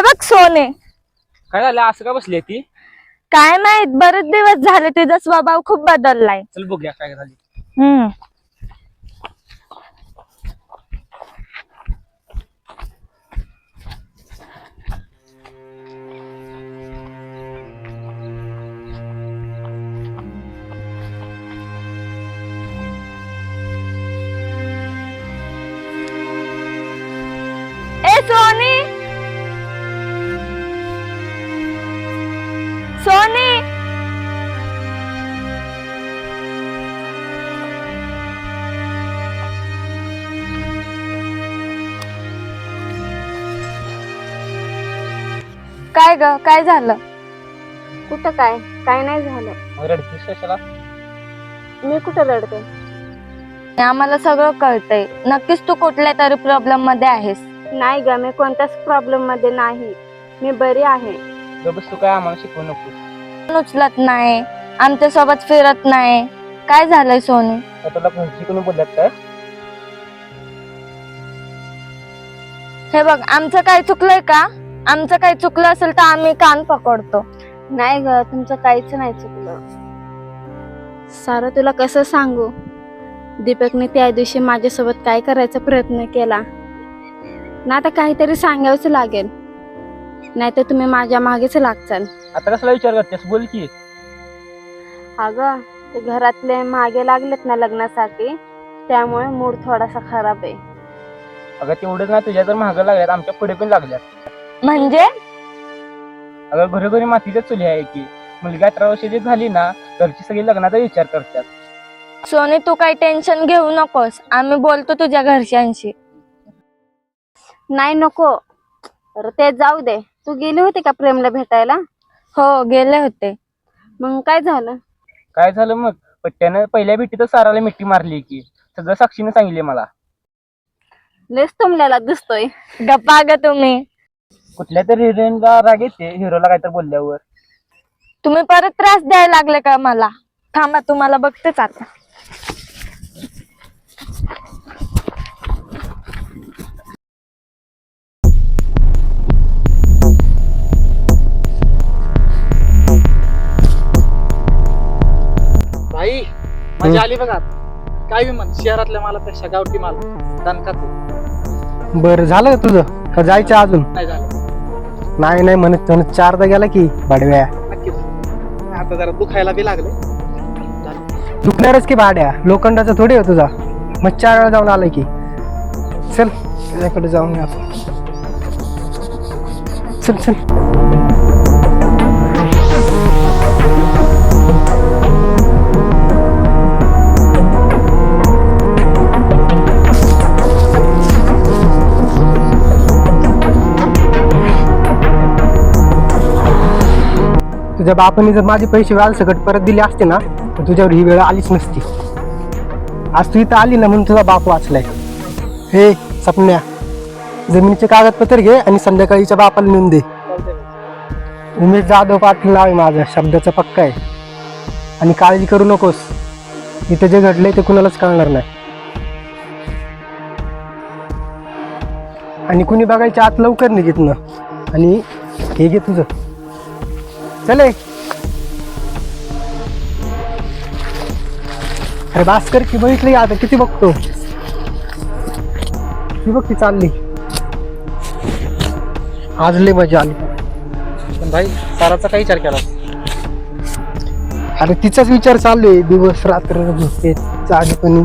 हे बघ सोने. काय झालं? असं का बसली ती? काय माहीत बरेच दिवस झाले तुझा स्वभाव खूप बदललाय. चल बघूया काय झाली. हम्म. ग काय झालं? कुठं काय? काय नाही झालं. रडतीस कशाला? मी कुठं रडते? आम्हाला सगळं कळतंय. नक्कीच तू कुठल्या तरी प्रॉब्लेममध्ये आहेस. नाही ग मी कोणत्याच प्रॉब्लेममध्ये नाही. मी बरी आहे. गबस तू काय आम्हाला शिकवू नको फोन उचलत नाही? आमच्यासोबत फिरत नाही. काय झालंय सोनी? तुला घरची कोणी बोलल्यात काय? हे बघ आमचं काय चुकलंय का? आमचं काही चुकलं असेल तर आम्ही कान पकडतो. नाही ग तुमचं काहीच नाही चुकलं. सारं तुला कसं सांगू? दीपकने त्या दिवशी माझ्यासोबत काय करायचा प्रयत्न केला? ना आता काहीतरी सांगावंच लागेल. नाही तर तुम्ही माझ्या मागेच लागचाल. आता कसला विचार करतेस? बोल की. अगं ते घरातले मागे लागलेत ना लग्नासाठी त्यामुळे मूड थोडासा खराब आहे. अगं तेवढंच ना तुझ्या तर महाग लागल्यात. आमच्या पुढे पण लागल्यात. म्हणजे? अगं घरोघरी मातीच्या चुली आहे की. मुलगी अठरा वर्षाची झाली ना घरची सगळी लग्नाचा विचार करतात. सोनी तू काही टेन्शन घेऊ नकोस. आम्ही बोलतो तुझ्या घरच्यांशी. नाही नको. तर ते जाऊ दे. तू गेली होती का प्रेमला भेटायला? हो गेले होते. मग काय झालं? काय झालं मग? पट्ट्यानं पहिल्या भेटीतच साराला मिठी मारली की. सगळं साक्षीने सांगितले मला. लेस तुमल्याला दिसतोय. गप्पा ग तुम्ही. कुठल्या तरी हिरोईनला राग येते हिरोला काहीतरी बोलल्यावर. तुम्ही परत त्रास द्यायला लागले का मला? थांबा तुम्हाला बघतेच आता. भाई मजा आली बघा. काय म्हण शहरातल्या मालापेक्षा गावठी माल दणका बरं झालं तुझं? का जायचं अजून? नाही झालं नाही नाही म्हणत म्हणत चारदा गेला की भाडव्या नक्कीच. आता जरा दुखायला बी लागले. दुखणारच की भाड्या. लोखंडाचा थोडी आहे तुझा. मग चार वेळा जाऊन आलाय की. चल त्याच्याकडे जाऊन ये आपण. चल चल. तुझ्या बापाने जर माझे पैसे व्याज परत दिले असते ना तर तुझ्यावर ही वेळ आलीच नसती. आज तू इथं आली ना म्हणून तुझा बाप वाचलाय. हे सपन्या जमिनीचे कागदपत्र घे आणि संध्याकाळीच्या बापाला नेऊन दे. उमेश जाधव पाटील नाव आहे माझं शब्दाचा पक्का आहे. आणि काळजी करू नकोस. इथं जे घडलंय ते कुणालाच कळणार नाही. आणि कुणी बघायच्या आत लवकर निघित ना आणि हे घे तुझं. चले। अरे भास्कर की बघितली आता? किती बघतो? ती बघ ती चालली? आज लय मजा आली. पण भाई साराचा काय विचार केला? अरे तिचाच विचार चालू आहे. दिवस रात्र झोपते जागेपणी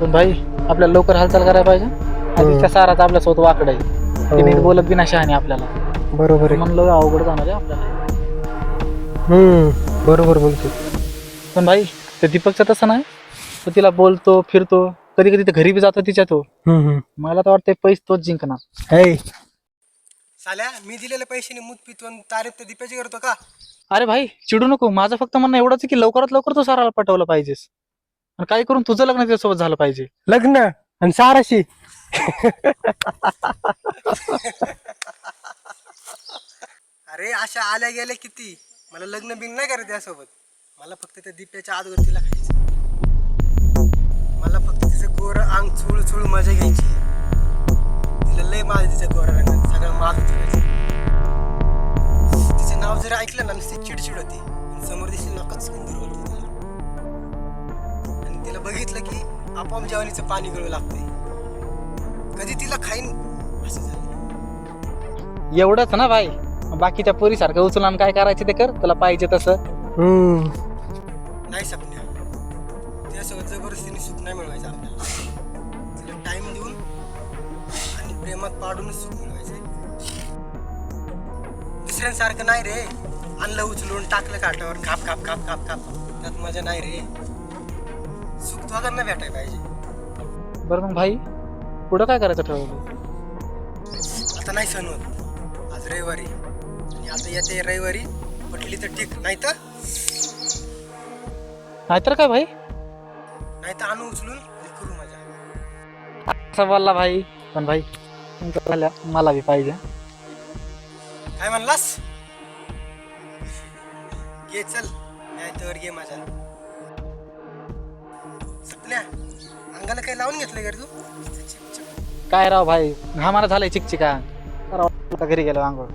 पण भाई आपल्याला लवकर हालचाल करायला पाहिजे. आधीच त्या साराचा आपल्यासोबत वाकड आहे. ते नीट हो, बोलत बी नाही शहाणे आपल्याला. बरोबर आहे. म्हणलं अवघड जाणार आहे आपल्याला. हम्म बरोबर बोलतो पण भाई ते दीपकचं तसं नाही. तो तिला बोलतो फिरतो. कधी कधी ते घरी बी जातो तिच्या तो. हम्म हम्म. मला तर वाटतं पैसे तोच जिंकणार. हे साल्या मी दिलेल्या पैशाने मूत पितो तारीफ तर दीपाची करतो का? अरे भाई चिडू नको. माझं फक्त म्हणणं एवढंच आहे की लवकरात लवकर तो साराला पटवलं पाहिजेस. आणि काय करून तुझं लग्न त्याच्यासोबत झालं पाहिजे. लग्न? आणि साराशी अरे अशा आल्या गेल्या किती? मला लग्न बिन नाही करायचं त्यासोबत मला फक्त त्या दिप्याच्या आजवर तिला खायचं मला फक्त तिचं गोर अंग चुळ चुळ मजा घ्यायची. तिला लय माझं तिचं गोरा रंगात सगळं माझ. उतरायचं तिचं नाव जर ऐकलं ना नुसती चिडचिड होती. समोर दिसली नकच सुंदर होती. तिला आणि तिला बघितलं की आपोआप जेवणीचं पाणी गळू लागतंय कधी तिला खाईन असं झालं. एवढंच ना भाई. बाकीच्या पोरीसारखं उचलून आणि काय करायचं ते कर तुला पाहिजे तसं. नाही सपन्या. त्यासोबत जबरदस्तीने सुख नाही मिळवायचं आपल्याला. तिला टाइम देऊन आणि प्रेमात पाडूनच सुख मिळवायचं दुसऱ्यांसारखं नाही रे. आणलं उचलून टाकलं काठावर खाप खाप खाप खाप खाप त्यात मजा नाही रे. सुख दोघांना भेटाय पाहिजे. बरं मग भाई पुढं काय करायचं ठरवलं? आता नाही सण होत. आज रविवारी. आणि आता येते रविवारी. पटली तर ठीक. नाही तर नाहीतर काय भाई? नाही तर आणू उचलून आणि करू मजा. असं बोलला भाई. पण भाई झाल्या मला बी पाहिजे. काय म्हणलास? घे चल. नाही तर घे माझ्या सपन्या अंगाला काही लावून घेतलं तू? काय राव भाई घामाला झालंय चिकचिका. राव, आता घरी गेलो आंघोळ.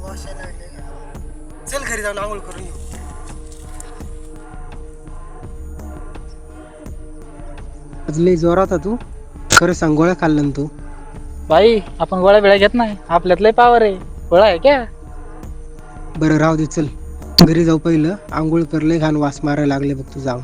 वाशा लागले का? चल घरी जाऊन आंघोळ करून येऊ. लय जोरात तू. खरं सांग गोळ्या खाल्लं ना तू. भाई आपण गोळ्या बिळ्या घेत नाही. आपल्यात लय पावर आहे. गोळा आहे क्या? बरं राहू दे चल. घरी जाऊ पहिलं. आंघोळ कर लय घाण वास मारायला लागले बघ तू जाऊन.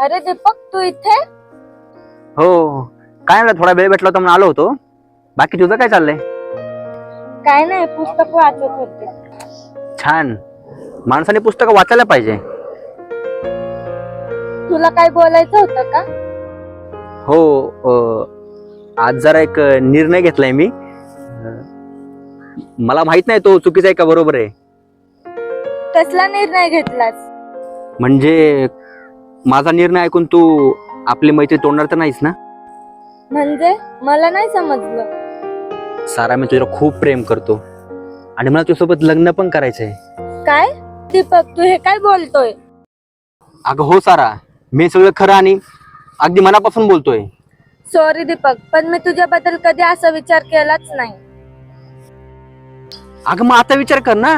अरे दीपक तू इथे? हो. काय नाही थोडा वेळ भेटला होता म्हणून आलो होतो. बाकी तुझं काय चाललंय? काय नाही पुस्तक वाचत होते. छान. माणसाने पुस्तकं वाचायला पाहिजे. तुला काय बोलायचं होतं का? हो अं, आज जरा एक निर्णय घेतलाय मी. अं, मला माहीत नाही तो चुकीचा आहे का बरोबर आहे. कसला निर्णय घेतलास? म्हणजे माझा निर्णय ऐकून तू आपली मैत्री तोडणार तर नाहीस ना? म्हणजे? मला नाही समजलं. सारा मी तुझ्यावर खूप प्रेम करतो. आणि मला तुझ्यासोबत लग्न पण करायचंय. काय? दीपक तू हे काय बोलतोय? अगं हो सारा. मी सगळं खरं आणि अगदी मनापासून बोलतोय. सॉरी दीपक पण मी तुझ्याबद्दल कधी असा विचार केलाच नाही. अगं मग आता विचार कर ना.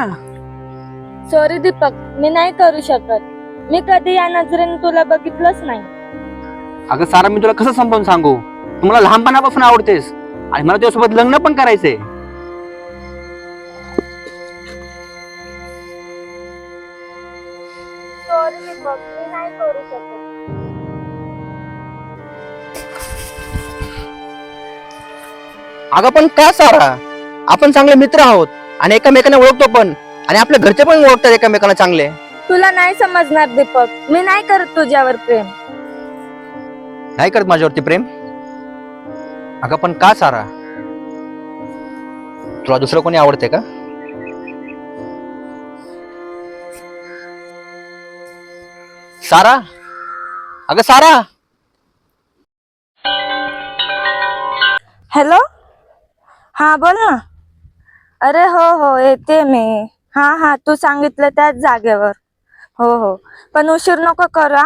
सॉरी दीपक मी नाही करू शकत. मी कधी या नजरेने तुला बघितलंच नाही. अगं सारा मी तुला कसं समजावून सांगू? तू मला लहानपणापासून आवडतेस. आणि मला तुझ्यासोबत लग्न पण करायचंय. सॉरी दीपक मी नाही करू शकत. अगं पण का सारा? आपण चांगले मित्र आहोत आणि एकामेकांना ओळखतो पण. आणि आपल्या घरचे पण ओळखतात एकामेकांना चांगले. तुला नाही समजणार दीपक. मी नाही करत तुझ्यावर प्रेम. नाही करत माझ्यावरती प्रेम? अगं पण का सारा? तुला दुसरं कोणी आवडते का? सारा? अगं सारा! हॅलो? हा बोल. ना अरे हो हो येते मी. हा हा तू सांगितलं त्याच जागेवर. हो हो. पण उशीर नको करा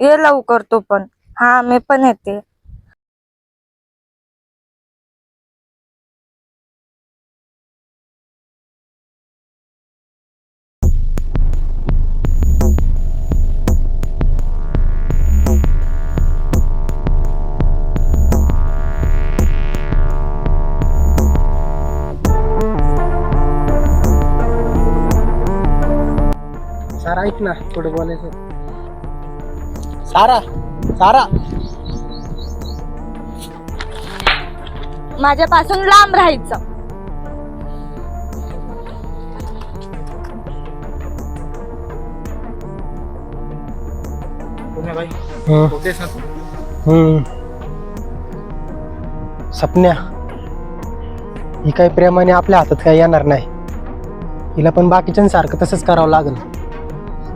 ये लवकर तू पण. हा मी पण येते. ऐक ना थोडं बोलायचं सारा सारा माझ्यापासून लांब राहायचं पुणे भाई. होतेस ना तू? हम्म. सपन्या ही काही प्रेमाने आपल्या हातात काही येणार नाही हिला पण बाकीच्यांसारखं तसंच करावं लागेल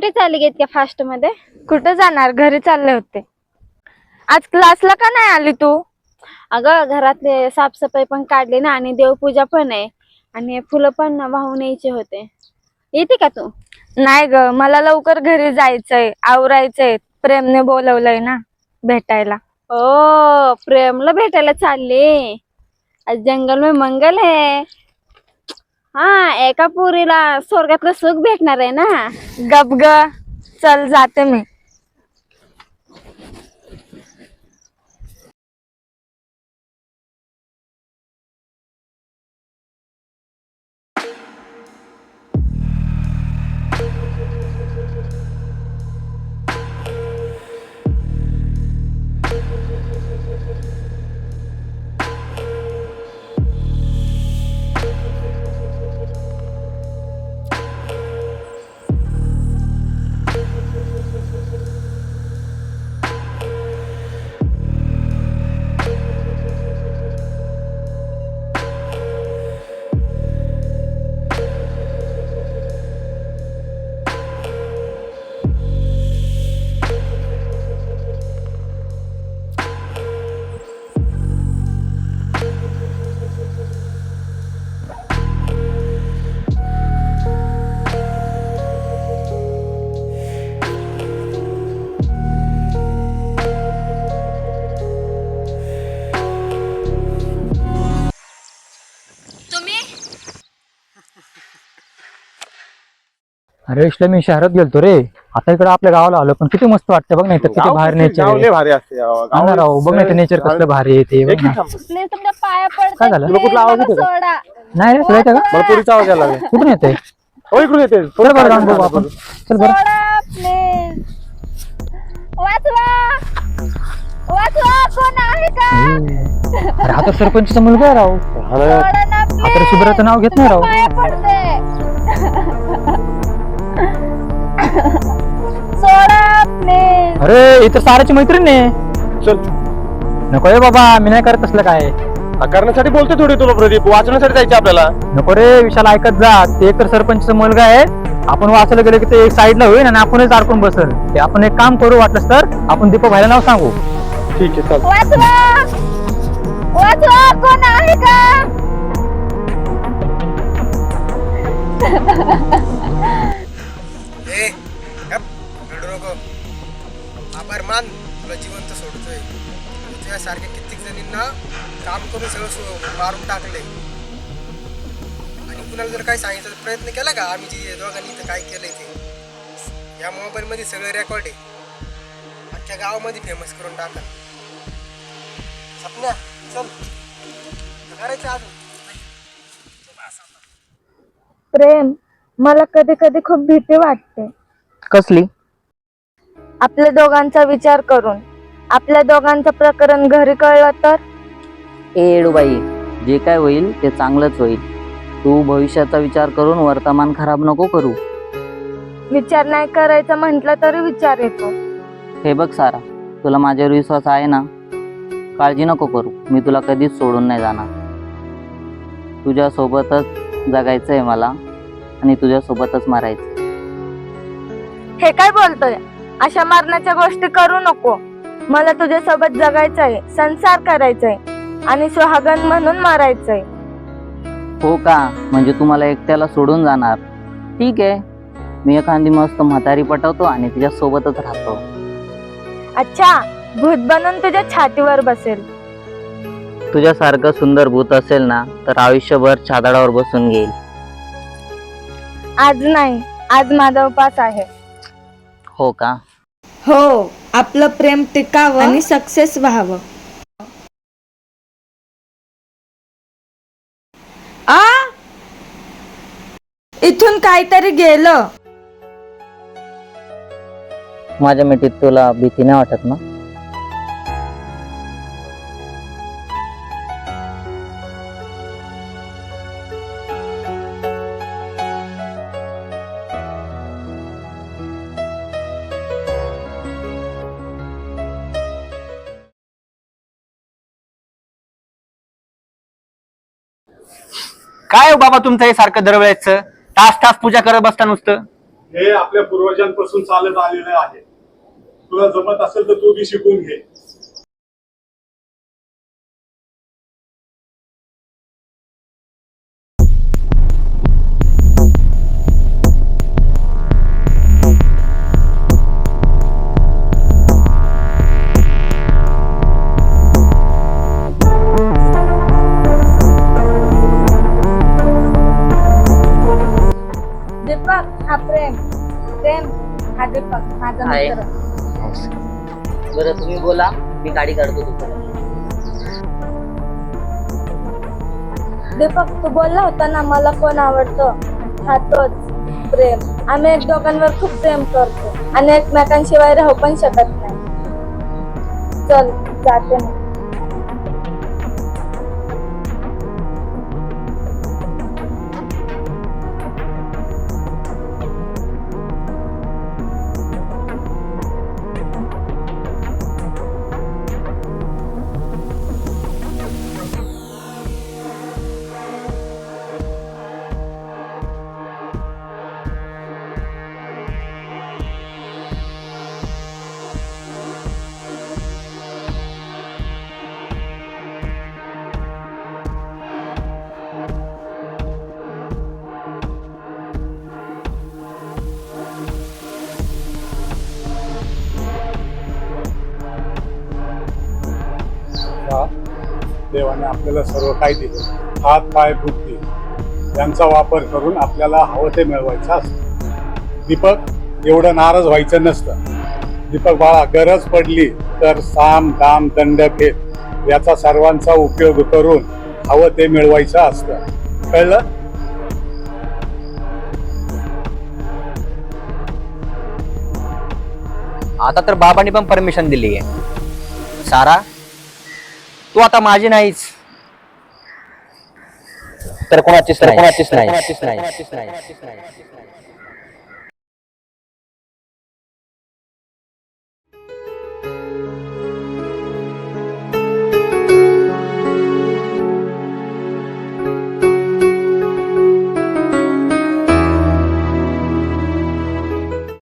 कुठे चालले गे इतक्या फास्टमध्ये? कुठं जाणार? घरी चालले होते. आज क्लासला का नाही आली तू? अगं घरातले साफसफाई पण काढली ना आणि देवपूजा पण आहे. आणि फुलं पण वाहून यायचे होते. येते का तू? नाही ग मला लवकर घरी जायचंय. आवरायचंय. प्रेमने बोलवलंय ना भेटायला. ओ प्रेमला भेटायला चालले. आज जंगल में मंगल है. हा एका पोरीला स्वर्गातलं सुख भेटणार आहे ना. गप ग चल जाते मी. अरे इथलं मी शहरात गेलतो रे. आता इकडे आपल्या गावाला आलो पण किती मस्त वाटतं बघ नाही तर किती बाहेर नेचर लय भारी असते गाव. गाव आहे राव बघ नाही तर नेचर कसलं भारी आहे ते बघ ना. प्लीज तुमच्या पाया काय झालं? तुला कुठला आवाज का? सोडा. नाही रे तुला येतं का? मला पोरीचा आवाज यायला लागला कुठून येते हो इकडून येते बरं जाऊन बघू आपण. चल बरं. सोडा प्लीज वाचवा. वाचवा कोण आहे का? अरे हा तर सरपंचचा मुलगा आहे राव. हा ना. सोडा ना आता सुब्राचं नाव घेत नाही राव. पाया पडते अरे इथं साराची मैत्रीण. आहे चल. नको रे बाबा मी नाही करत असलं काय. करण्यासाठी बोलते थोडी तुला प्रदीप. वाचण्यासाठी जायचे आपल्याला. नको रे विशाल ऐकत जा. ते एक तर सरपंचचा मुलगा आहे. आपण वाचायला गेलो की ते एक साईडला होईल आणि आपणच अडकून बसल. ते आपण एक काम करू वाटलंस तर आपण दीपक भाईला नाव सांगू. ठीक आहे चल वाचवा! वाचवा! कोण आहे का? मान तुला जिवंत सोडतोय. तुझ्यासारख्या कित्येक जणींना काम करून सगळं सो- मारून टाकले आणि कुणाला जर काही सांगितलं प्रयत्न केला का? आम्ही जी दोघांनी इथं काय केलंय ते. या मोबाईलमध्ये सगळं रेकॉर्ड आहे. अख्ख्या गावामध्ये फेमस करून टाका. सपन्या चल. करायचं अजून. प्रेम मला कधी कधी खूप भीती वाटते. कसली? आपल्या दोघांचा विचार करून. आपल्या दोघांचं प्रकरण घरी कळलं तर? ए बाई जे काय होईल ते चांगलंच होईल. तू भविष्याचा विचार करून वर्तमान खराब नको करू. विचार नाही करायचा म्हटलं तरी विचार येतो. हे बघ सारा तुला माझ्यावर विश्वास आहे ना? काळजी नको करू मी तुला कधीच सोडून नाही जाणार. तुझ्या सोबतच जगायचं आहे मला आणि तुझ्या सोबतच मरायचं हे काय बोलतोय? अशा मारण्याच्या गोष्टी करू नको. मला तुझ्यासोबत जगायचंय संसार करायचंय आणि सुहागन म्हणून मारायचंय. हो का? म्हणजे तू मला एकट्याला सोडून जाणार. ठीक आहे. मी एखादी मस्त म्हातारी पटवतो आणि तिच्या सोबतच राहतो. अच्छा भूत बनून तुझ्या छातीवर बसेल. तुझ्यासारखं सुंदर भूत असेल ना तर आयुष्यभर चादडावर बसून घेईल. आज नाही आज माझा उपास आहे. हो का? हो आपलं प्रेम टिकावं आणि सक्सेस व्हावं. आ? इथून काहीतरी गेलं. माझ्या मिठीत तुला भीती नाही वाटत ना? काय हो बाबा तुमचं हे सारखं दरवेळेचं तास तास पूजा करत बसता नुसतं? हे आपल्या पूर्वजांपासून चालत आलेलं आहे. तुला जमत असेल तर तू बी शिकून घे. बोला मी गाडी काढतो तुमच्या दीपक तू बोलला होता ना मला कोण आवडतो? हा तोच प्रेम. आम्ही एक दोघांवर खूप प्रेम करतो. आणि एकमेकांशिवाय राहू पण शकत नाही. चल जाते मग देवाने आपल्याला सर्व काय दिले. हात पाय बुद्धी यांचा वापर करून आपल्याला हवं ते मिळवायचं असतं. दीपक एवढं नाराज व्हायचं नसतं. दीपक बाळा गरज पडली तर साम दाम दंड भेद याचा सर्वांचा उपयोग करून हवं ते मिळवायचं असतं. कळलं? आता तर बाबांनी पण परमिशन दिली आहे सारा तू आता माझी नाहीच तर कोणाचीच नाही कोणाचीच नाही